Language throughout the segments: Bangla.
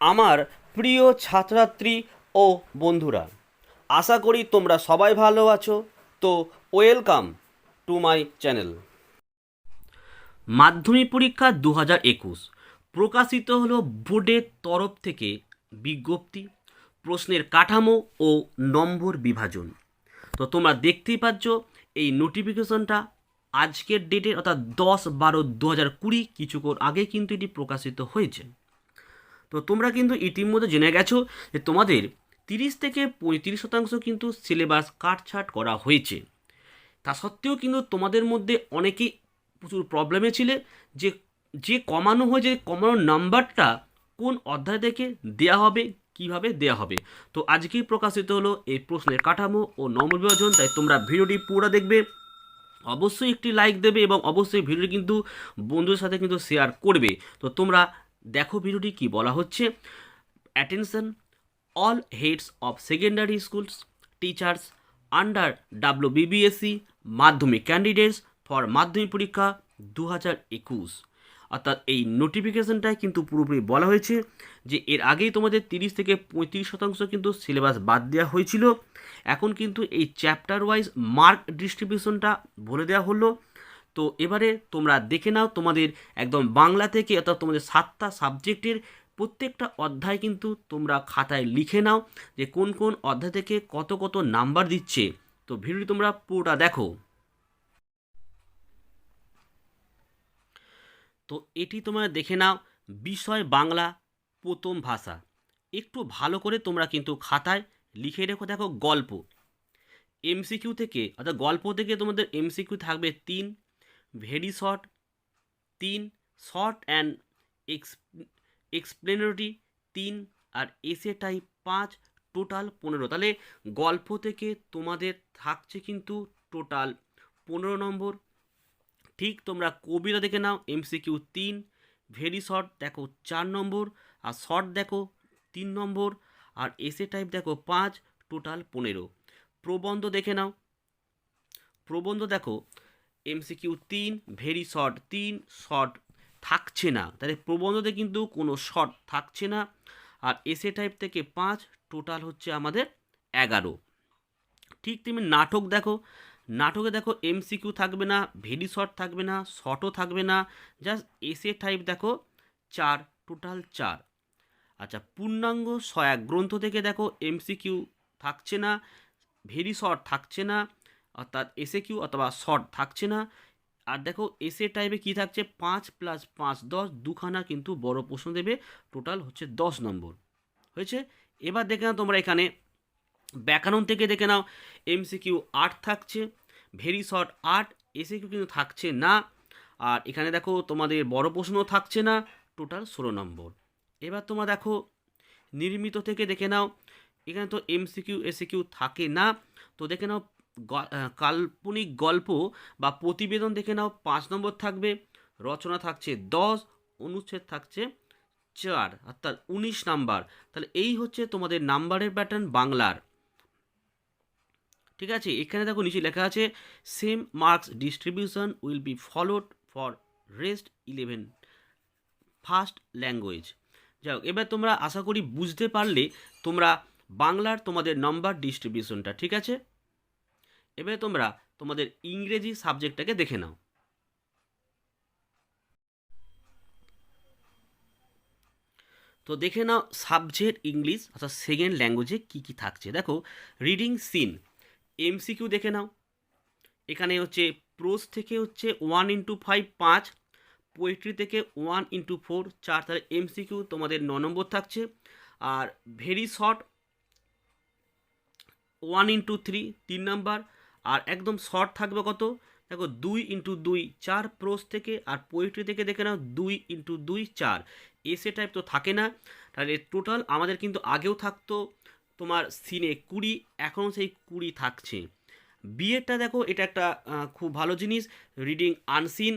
আমার প্রিয় ছাত্রছাত্রী ও বন্ধুরা, আশা করি তোমরা সবাই ভালো আছো। তো ওয়েলকাম টু মাই চ্যানেল। মাধ্যমিক পরীক্ষা দু হাজার একুশ প্রকাশিত হলো বোর্ডের তরফ থেকে বিজ্ঞপ্তি, প্রশ্নের কাঠামো ও নম্বর বিভাজন। তো তোমরা দেখতেই পাচ্ছ, এই নোটিফিকেশনটা আজকের ডেটের, অর্থাৎ দশ বারো দু হাজার কুড়ি কিছুক্ষণ আগে কিন্তু এটি প্রকাশিত হয়েছে। তো তোমরা কিন্তু ইতিমধ্যে জেনে গেছো যে তোমাদের তিরিশ থেকে পঁয়ত্রিশ শতাংশ কিন্তু সিলেবাস কাটছাট করা হয়েছে। তা সত্ত্বেও কিন্তু তোমাদের মধ্যে অনেকেই প্রচুর প্রবলেমে ছিলে যে যে কমানো হয়েছে কমানোর নাম্বারটা কোন অধ্যায় থেকে দেয়া হবে, কীভাবে দেয়া হবে? তো আজকেই প্রকাশিত হলো এই প্রশ্নের কাঠামো ও নম্বর বিভাজন, তাই তোমরা ভিডিওটি পুরো দেখবে। অবশ্যই একটি লাইক দেবে এবং অবশ্যই ভিডিওটি কিন্তু বন্ধুদের সাথে কিন্তু শেয়ার করবে। তো তোমরা দেখো ভিডিওটি কি বলা হচ্ছে। Attention all heads of secondary schools teachers under W BBSC Madhyamik candidates for Madhyamik পরীক্ষা দু হাজার একুশ। অর্থাৎ এই নোটিফিকেশনটায় কিন্তু পুরোপুরি বলা হয়েছে যে এর আগেই তোমাদের তিরিশ থেকে পঁয়ত্রিশ শতাংশ কিন্তু সিলেবাস বাদ দেওয়া হয়েছিল। এখন কিন্তু এই চ্যাপ্টার ওয়াইজ মার্ক ডিস্ট্রিবিউশনটা বলে দেওয়া হলো। তো এবারে তোমরা দেখে নাও তোমাদের একদম বাংলা থেকে অর্থাৎ তোমাদের সাতটা সাবজেক্টের প্রত্যেকটা অধ্যায় কিন্তু তোমরা খাতায় লিখে নাও যে কোন কোন অধ্যায় থেকে কত কত নাম্বার দিচ্ছে। তো ভিডিওটি তোমরা পুরোটা দেখো। তো এটি তোমরা দেখে নাও, বিষয় বাংলা, প্রথম ভাষা। একটু ভালো করে তোমরা কিন্তু খাতায় লিখে রেখো, দেখো গল্প। এমসিকিউ থেকে, অর্থাৎ গল্প থেকে তোমাদের এমসিকিউ থাকবে তিন ভেরি শর্ট, তিন শর্ট অ্যান্ড এক্স এক্সপ্লেনারি তিন আর এসে টাইপ পাঁচ, টোটাল পনেরো। তাহলে গল্প থেকে তোমাদের থাকছে কিন্তু টোটাল পনেরো নম্বর। ঠিক তোমরা কবিতা দেখে নাও, এমসিকিউ তিন, ভেরি শর্ট দেখো চার নম্বর, আর শর্ট দেখো তিন নম্বর, আর এসে টাইপ দেখো পাঁচ, টোটাল পনেরো। প্রবন্ধ দেখে নাও। প্রবন্ধ দেখো এমসিকিউ তিন ভেরি শর্ট তিন শর্ট থাকছে না। তাহলে প্রবন্ধতে কিন্তু কোনো শর্ট থাকছে না। আর এসে টাইপ থেকে পাঁচ টোটাল হচ্ছে আমাদের এগারো। ঠিক তেমনি নাটক দেখো। নাটকে দেখো এমসিকিউ থাকবে না ভেরি শর্ট থাকবে না শর্টও থাকবে না। জাস্ট এসে টাইপ দেখো, চার টোটাল চার। আচ্ছা পূর্ণাঙ্গ সয়াক গ্রন্থ থেকে দেখো এমসিকিউ থাকছে না ভেরি শর্ট থাকছে না। অর্থাৎ এসে কিউ অথবা শর্ট থাকছে না। আর দেখো এসে টাইপে কি থাকছে? পাঁচ প্লাস পাঁচ দশ, দুখানা কিন্তু বড় প্রশ্ন দেবে। টোটাল হচ্ছে দশ নম্বর। হয়েছে? এবার দেখে নাও তোমরা এখানে। ব্যাকরণ থেকে দেখে নাও। এমসিকিউ আট থাকছে। ভেরি শর্ট আট। এসে কিউ কিন্তু থাকছে না। আর এখানে দেখো, তোমাদের বড় প্রশ্ন থাকছে না। টোটাল ষোলো নম্বর। এবার তোমরা দেখো, নির্মিত থেকে দেখে নাও। এখানে তো এমসিকিউ এসিকিউ থাকে না। তো দেখে নাও কাল্পনিক গল্প বা প্রতিবেদন দেখে নাও, পাঁচ নম্বর থাকবে, রচনা থাকছে দশ, অনুচ্ছেদ থাকছে চার অর্থাৎ উনিশ নাম্বার। তাহলে এই হচ্ছে তোমাদের নাম্বারের প্যাটার্ন বাংলার। ঠিক আছে? এখানে দেখো নিচে লেখা আছে same marks distribution will be followed for rest eleven first language যাই হোক, এবার তোমরা আশা করি বুঝতে পারলে তোমরা বাংলার তোমাদের নাম্বার ডিস্ট্রিবিউশনটা ঠিক আছে? এবারে তোমরা তোমাদের ইংরেজি সাবজেক্টটাকে দেখে নাও। তো দেখে নাও সাবজেক্ট ইংলিশ, অর্থাৎ সেকেন্ড ল্যাঙ্গুয়েজে কী কী থাকছে। দেখো রিডিং সিন এমসিকিউ দেখে নাও। এখানে হচ্ছে প্রোজ থেকে হচ্ছে ওয়ান ইন্টু ফাইভ পাঁচ। পোয়েট্রি থেকে ওয়ান ইন্টু ফোর চার। তাহলে এমসিকিউ তোমাদের ন নম্বর থাকছে। আর very short one into three তিন নাম্বার। আর একদম শর্ট থাকবে কত? দেখো দুই ইন্টু দুই চার প্রোস থেকে আর পোয়েট্রি থেকে দেখে নাও দুই ইন্টু দুই চার। এসে টাইপ তো থাকে না। তাহলে টোটাল আমাদের কিন্তু আগেও থাকতো তোমার সিনে কুড়ি, এখনও সেই কুড়ি থাকছে। বিএডটা দেখো, এটা একটা খুব ভালো জিনিস রিডিং আনসিন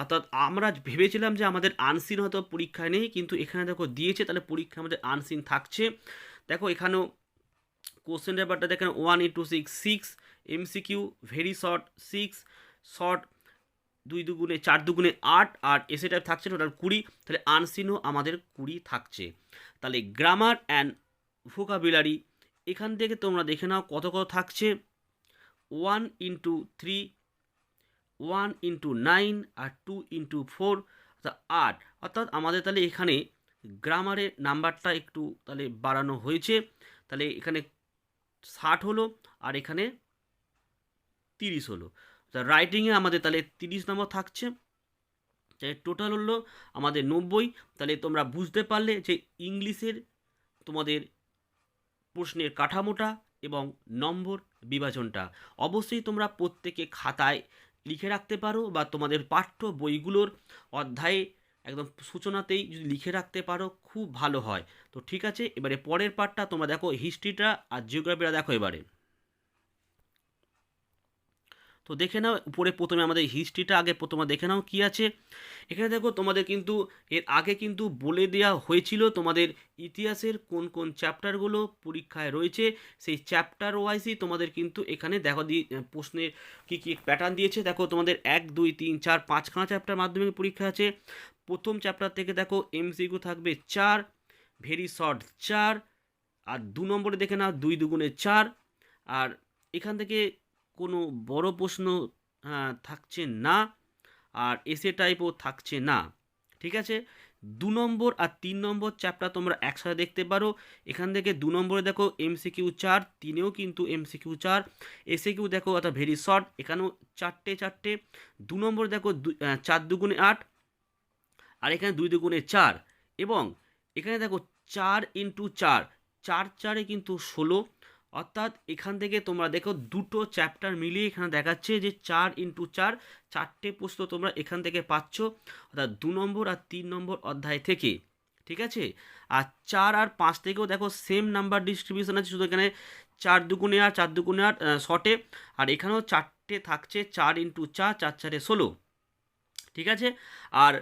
অর্থাৎ আমরা ভেবেছিলাম যে আমাদের আনসিন হয়তো পরীক্ষায় নেই, কিন্তু এখানে দেখো দিয়েছে, তাহলে পরীক্ষা আমাদের আনসিন থাকছে। দেখো এখানেও কোশ্চেন পেপারটা দেখেন one into six six MCQ very short six, short দুই দুগুণে, চার দুগুণে আট, আর এসে টাইপ থাকছে টোটাল কুড়ি, তাহলে আনসিনও আমাদের কুড়ি থাকছে। তাহলে গ্রামার অ্যান্ড ভোকাবুলারি, এখান থেকে তোমরা দেখে নাও কত কত থাকছে। One into three, one into nine, আর টু ইন্টু ফোর অর্থাৎ আট। অর্থাৎ আমাদের তাহলে এখানে গ্রামারের নাম্বারটা একটু তাহলে বাড়ানো হয়েছে। তাহলে এখানে ষাট হলো, আর এখানে তিরিশ হলো। তা রাইটিংয়ে আমাদের তাহলে তিরিশ নম্বর থাকছে। তাহলে টোটাল হলো আমাদের নব্বই। তাহলে তোমরা বুঝতে পারলে যে ইংলিশের তোমাদের প্রশ্নের কাঠামোটা এবং নম্বর বিভাজনটা। অবশ্যই তোমরা প্রত্যেকে খাতায় লিখে রাখতে পারো বা তোমাদের পাঠ্য বইগুলোর অধ্যায়ে একদম সূচনাতেই যদি লিখে রাখতে পারো, খুব ভালো হয়। তো ঠিক আছে, এবারে পরের পার্টটা তোমরা দেখো হিস্ট্রিটা আর জিওগ্রাফিটা দেখো এবারে। তো দেখে নাও, উপরে প্রথমে আমাদের হিস্ট্রিটা আগে প্রথমে দেখে নাও কী আছে। এখানে দেখো, তোমাদের কিন্তু, এর আগে কিন্তু বলে দেওয়া হয়েছিল তোমাদের ইতিহাসের কোন কোন চ্যাপ্টারগুলো পরীক্ষায় রয়েছে। সেই চ্যাপ্টার ওয়াইজই তোমাদের কিন্তু এখানে দেখো দি প্রশ্নের কী কী প্যাটার্ন দিয়েছে। দেখো, তোমাদের এক, দুই, তিন, চার পাঁচখানা চ্যাপ্টার মাধ্যমিক পরীক্ষা আছে। প্রথম চ্যাপ্টার থেকে দেখো এমসিকিউ থাকবে চার ভেরি শর্ট চার, আর দু নম্বরে দেখে নাও, দুই দুগুণে চার, আর এখান থেকে কোনো বড় প্রশ্ন থাকছে না আর এসে টাইপও থাকছে না, ঠিক আছে? দু নম্বর আর তিন নম্বর চ্যাপ্টার তোমরা একসাথে দেখতে পারো। এখান থেকে দু নম্বরে দেখো এমসিকিউ চার, তিনেও কিন্তু এমসিকিউ চার। এসে কিউ দেখো অর্থাৎ ভেরি শর্ট এখানেও চারটে চারটে। দু নম্বরে দেখো চার দুগুণে আট আর এখানে দুই দুগুণে চার এবং এখানে দেখো চার ইন্টু চার চার, চারে কিন্তু ষোলো অর্থাৎ এখান থেকে তোমরা দেখো দুটো চ্যাপ্টার মিলিয়ে এখানে দেখাচ্ছে যে চার ইন্টু চার, চারটে প্রশ্ন তোমরা এখান থেকে পাচ্ছ। অর্থাৎ দু নম্বর আর তিন নম্বর অধ্যায় থেকে, ঠিক আছে? আর চার আর পাঁচ থেকেও দেখো সেম নাম্বার ডিস্ট্রিবিউশন আছে, শুধু এখানে চার দুগুণে আর চার দুগুণে আর শটে আর এখানেও চারটে থাকছে, চার ইন্টু চার চার চারে ষোলো। ঠিক আছে? আর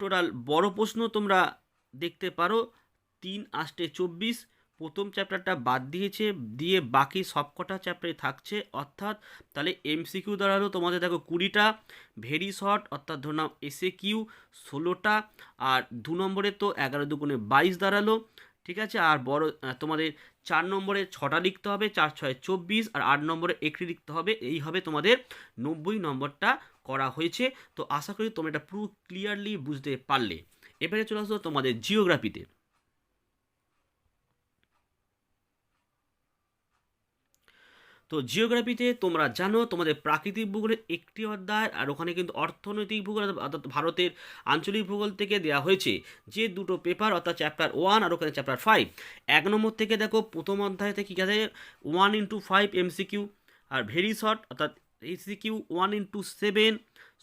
টোটাল বড় প্রশ্ন তোমরা দেখতে পারো, তিন আষ্টে চব্বিশ প্রথম চ্যাপ্টারটা বাদ দিয়েছে, দিয়ে বাকি সবকটা চ্যাপ্টারে থাকছে। অর্থাৎ তাহলে এমসিকিউ দাঁড়াল তোমাদের দেখো কুড়িটা ভেরি শর্ট অর্থাৎ ধর নাও এসে কিউ ষোলোটা, আর দু নম্বরে তো এগারো দুগুণে বাইশ দাঁড়াল, ঠিক আছে? আর বড় তোমাদের চার নম্বরে ছটা লিখতে হবে, চার ছয় চব্বিশ, আর আট নম্বরে একটি লিখতে হবে। এই হবে তোমাদের নব্বই নম্বরটা করা হয়েছে। তো আশা করি তোমরা এটা পুরো ক্লিয়ারলি বুঝতে পারলে। এবারে চলে আসো তোমাদের জিওগ্রাফিতে তো জিওগ্রাফিতে তোমরা জানো, তোমাদের প্রাকৃতিক ভূগোলের একটি অধ্যায় আর ওখানে কিন্তু অর্থনৈতিক ভূগোল অর্থাৎ ভারতের আঞ্চলিক ভূগোল থেকে দেওয়া হয়েছে। যে দুটো পেপার অর্থাৎ চ্যাপ্টার ওয়ান আর ওখানে চ্যাপ্টার ফাইভ এক নম্বর থেকে দেখো প্রথম অধ্যায় থেকে কী আছে? ওয়ান ইন্টু ফাইভ এমসিকিউ আর ভেরি শর্ট অর্থাৎ SAQ one into seven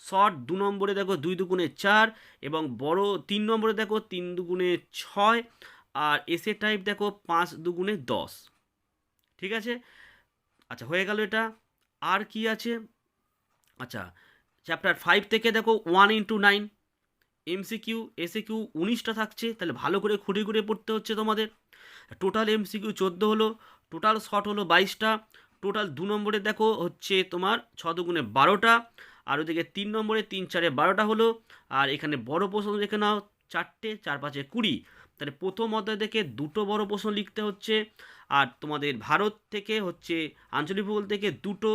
short দু নম্বরে দেখো দুই দুগুণে চার এবং বড় তিন নম্বরে দেখো তিন দুগুণে ছয় আর এসে টাইপ দেখো পাঁচ দুগুণে দশ। ঠিক আছে? আচ্ছা হয়ে গেল এটা। আর কি আছে? আচ্ছা চ্যাপ্টার ফাইভ থেকে দেখো one into nine MCQ SAQ উনিশটা থাকছে, তাহলে ভালো করে খুঁড়ে খুঁড়ে পড়তে হচ্ছে তোমাদের। টোটাল এমসিকিউ চোদ্দ হলো টোটাল শর্ট হলো বাইশটা টোটাল দু নম্বরে দেখো হচ্ছে তোমার ছ দুগুণে বারোটা, আর ওদিকে তিন নম্বরে তিন চারে বারোটা হলো, আর এখানে বড় প্রশ্ন দেখে নাও, চারটে, চার পাঁচে কুড়ি। তাহলে প্রথম অধ্যায় থেকে দুটো বড় প্রশ্ন লিখতে হচ্ছে আর তোমাদের ভারত থেকে হচ্ছে আঞ্চলিক ভূগোল থেকে দুটো,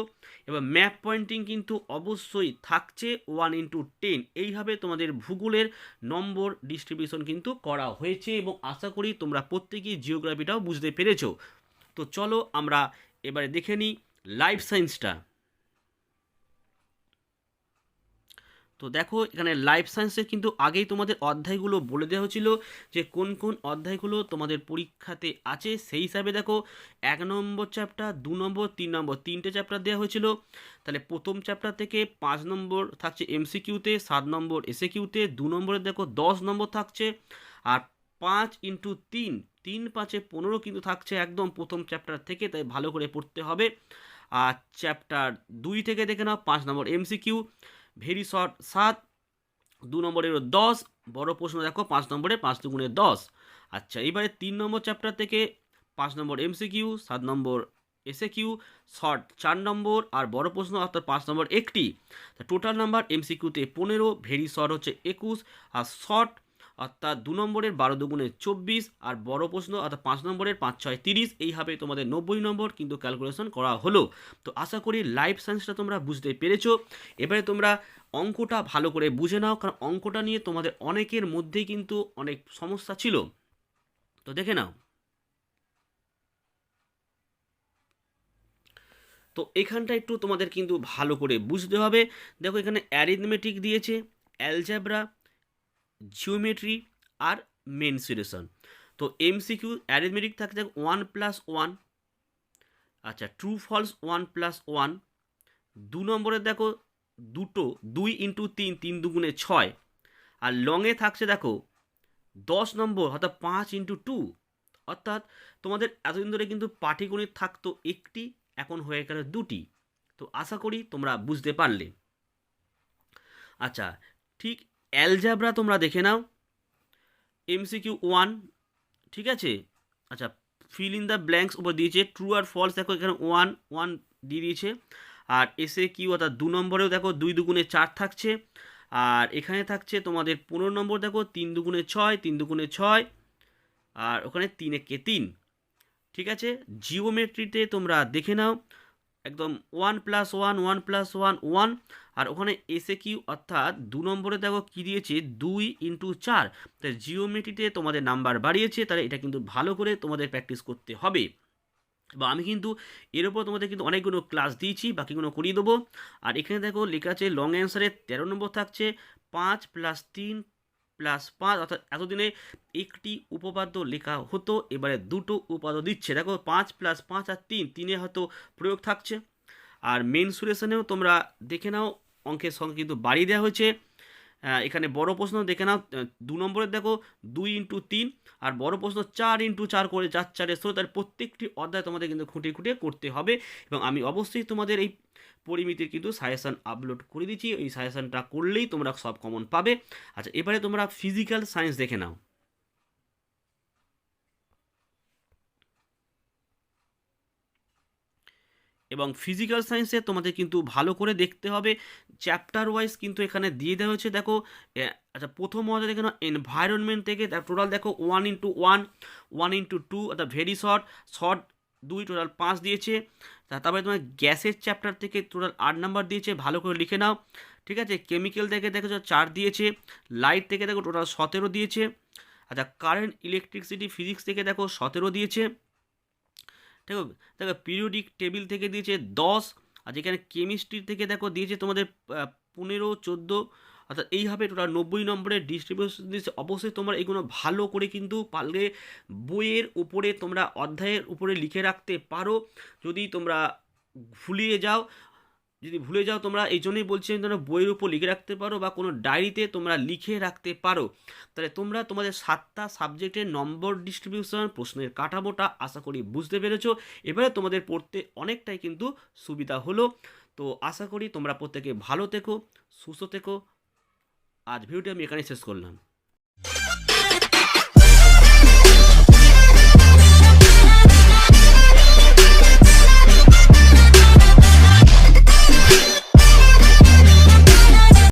এবার ম্যাপ পয়েন্টিং কিন্তু অবশ্যই থাকছে ওয়ান ইন্টু টেন এইভাবে তোমাদের ভূগোলের নম্বর ডিস্ট্রিবিউশন কিন্তু করা হয়েছে এবং আশা করি তোমরা প্রত্যেকেই জিওগ্রাফিটাও বুঝতে পেরেছ। তো চলো আমরা এবারে দেখে নিই লাইফ সায়েন্সটা তো দেখো, এখানে লাইফ সায়েন্সের কিন্তু আগেই তোমাদের অধ্যায়গুলো বলে দেওয়া হয়েছিল যে কোন কোন অধ্যায়গুলো তোমাদের পরীক্ষাতে আছে। সেই হিসাবে দেখো, এক নম্বর চ্যাপ্টার দু নম্বর, তিন নম্বর, তিনটে চ্যাপ্টার দেওয়া হয়েছিল। তাহলে প্রথম চ্যাপ্টার থেকে পাঁচ নম্বর থাকছে এমসিকিউতে সাত নম্বর এসে কিউতে দু নম্বরে দেখো দশ নম্বর থাকছে। আর পাঁচ ইন্টু তিন তিন পাঁচে পনেরো কিন্তু থাকছে একদম প্রথম চ্যাপ্টার থেকে, তাই ভালো করে পড়তে হবে। আর চ্যাপ্টার দুই থেকে দেখে নাও, পাঁচ নম্বর এমসিকিউ ভেরি শর্ট, সাত, দু নম্বরের দশ, বড় প্রশ্ন দেখো, পাঁচ নম্বরে পাঁচ দুগুণে দশ। আচ্ছা এবারে তিন নম্বর চ্যাপ্টার থেকে পাঁচ নম্বর এমসিকিউ সাত নম্বর এসে কিউ শর্ট, চার নম্বর, আর বড় প্রশ্ন অর্থাৎ পাঁচ নম্বর একটি। টোটাল নাম্বার এমসিকিউতে পনেরো, ভেরি শর্ট হচ্ছে একুশ, আর শর্ট অর্থাৎ দু নম্বরের বারো দুগুণে চব্বিশ, আর বড় প্রশ্ন অর্থাৎ পাঁচ নম্বরের পাঁচ ছয় তিরিশ। এইভাবে তোমাদের নব্বই নম্বর, কিন্তু ক্যালকুলেশন করা হলো। তো আশা করি লাইফ সায়েন্সটা তোমরা বুঝতে পেরেছ। এবারে তোমরা অঙ্কটা ভালো করে বুঝে নাও, কারণ অঙ্কটা নিয়ে তোমাদের অনেকের মধ্যেই কিন্তু অনেক সমস্যা ছিল। তো দেখে নাও। তো এখানটা একটু তোমাদের কিন্তু ভালো করে বুঝতে হবে। দেখো এখানে অ্যারিথমেটিক দিয়েছে অ্যালজাবরা জিওমেট্রি আর মেনসুরেশন তো এমসিকিউ অ্যারিথমেটিক থাকে দেখো ওয়ান প্লাস ওয়ান আচ্ছা true false one plus one দু নম্বরে দেখো দুটো, দুই ইন্টু তিন তিন দুগুণে ছয়, আর লংয়ে থাকছে দেখো দশ নম্বর, অর্থাৎ পাঁচ ইন্টু টু অর্থাৎ তোমাদের এতদিন ধরে কিন্তু পাটিগণিত থাকতো একটি, এখন হয়ে গেল দুটি, তো আশা করি তোমরা বুঝতে পারলে। আচ্ছা ঠিক অ্যালজাবরা তোমরা দেখে নাও। এমসিকিউ ওয়ান, ঠিক আছে? আচ্ছা ফিল ইন দ্য ব্ল্যাঙ্কস উপর দিয়েছে। ট্রু আর ফলস দেখো এখানে ওয়ান ওয়ান দিয়ে দিয়েছে। আর এসে কিউ অর্থাৎ দু নম্বরেও দেখো দুই দুগুণে চার থাকছে। আর এখানে থাকছে তোমাদের পনেরো নম্বর, দেখো, তিন দুগুণে ছয়, তিন দুগুণে ছয়। আর ওখানে তিন একে তিন। ঠিক আছে? জিওমেট্রিতে তোমরা দেখে নাও। একদম one plus one one plus one one আর ওখানে এসে কিউ অর্থাৎ দু নম্বরে দেখো কী দিয়েছে? দুই ইন্টু চার। তাই জিওমেট্রিতে তোমাদের নাম্বার বাড়িয়েছে, তাহলে এটা কিন্তু ভালো করে তোমাদের প্র্যাকটিস করতে হবে। বা আমি কিন্তু এর উপর তোমাদের কিন্তু অনেকগুলো ক্লাস দিয়েছি, বাকিগুলো করিয়ে দেবো। আর এখানে দেখো লেখা আছে লং অ্যান্সারে তেরো নম্বর থাকছে, পাঁচ প্লাস তিন প্লাস পাঁচ, অর্থাৎ এতদিনে একটি উপপাদ্য লেখা হতো, এবারে দুটো উপাদ্য দিচ্ছে। দেখো, পাঁচ প্লাস পাঁচ আর তিন, তিনে হয়তো প্রয়োগ থাকছে। আর মেনসুরেশনেও তোমরা দেখে নাও, অঙ্কের সঙ্গে কিন্তু বাড়িয়ে দেওয়া হয়েছে। এখানে বড় প্রশ্ন দেখে নাও দু নম্বরের দেখো, দুই ইন্টু তিন, আর বড় প্রশ্ন চার ইন্টু চার করে চার চারে ষোলো তার প্রত্যেকটি অধ্যায় তোমাদের কিন্তু খুঁটে খুঁটে করতে হবে। এবং আমি অবশ্যই তোমাদের এই পরিমিতির কিন্তু সাজেশান আপলোড করে দিচ্ছি। ওই সাজেশানটা করলেই তোমরা সব কমন পাবে। আচ্ছা এবারে তোমরা ফিজিক্যাল সায়েন্স দেখে নাও। এবং ফিজিক্যাল সায়েন্সে তোমাদের কিন্তু ভালো করে দেখতে হবে। চ্যাপ্টার ওয়াইজ কিন্তু এখানে দিয়ে দেওয়া হয়েছে, দেখো। আচ্ছা প্রথম অধ্যায় দেখে এনভায়রনমেন্ট থেকে টোটাল দেখো one into one one into two অর্থাৎ ভেরি শর্ট শর্ট দুই টোটাল পাঁচ দিয়েছে। তারপরে তোমার গ্যাসের চ্যাপ্টার থেকে টোটাল আট নাম্বার দিয়েছে। ভালো করে লিখে নাও। ঠিক আছে? কেমিক্যাল থেকে দেখেছ চার দিয়েছে। লাইট থেকে দেখো টোটাল সতেরো দিয়েছে। আচ্ছা কারেন্ট ইলেকট্রিসিটি ফিজিক্স থেকে দেখো সতেরো দিয়েছে। ঠিক দেখো পিরিয়ডিক টেবিল থেকে দিয়েছে দশ। আর যেখানে কেমিস্ট্রি থেকে দেখো দিয়েছে তোমাদের পনেরো, চোদ্দ। অর্থাৎ এইভাবে টোটাল নব্বই নম্বরের ডিস্ট্রিবিউশন দিয়েছে অবশ্যই তোমরা এগুলো ভালো করে কিন্তু পারলে বইয়ের উপরে তোমরা অধ্যায়ের উপরে লিখে রাখতে পারো। যদি তোমরা ভুলিয়ে যাও, যদি ভুলে যাও তোমরা, এই জন্যই বলছি তোমরা বইয়ের উপর লিখে রাখতে পারো বা কোনো ডায়েরিতে তোমরা লিখে রাখতে পারো। তাহলে তোমরা তোমাদের সাতটা সাবজেক্টের নম্বর ডিস্ট্রিবিউশন প্রশ্নের কাঠামোটা আশা করি বুঝতে পেরেছ। এবারে তোমাদের পড়তে অনেকটাই কিন্তু সুবিধা হলো। তো আশা করি তোমরা প্রত্যেকে ভালো থেকো, সুস্থ থেকো। আজ ভিডিওটি আমি এখানেই শেষ করলাম।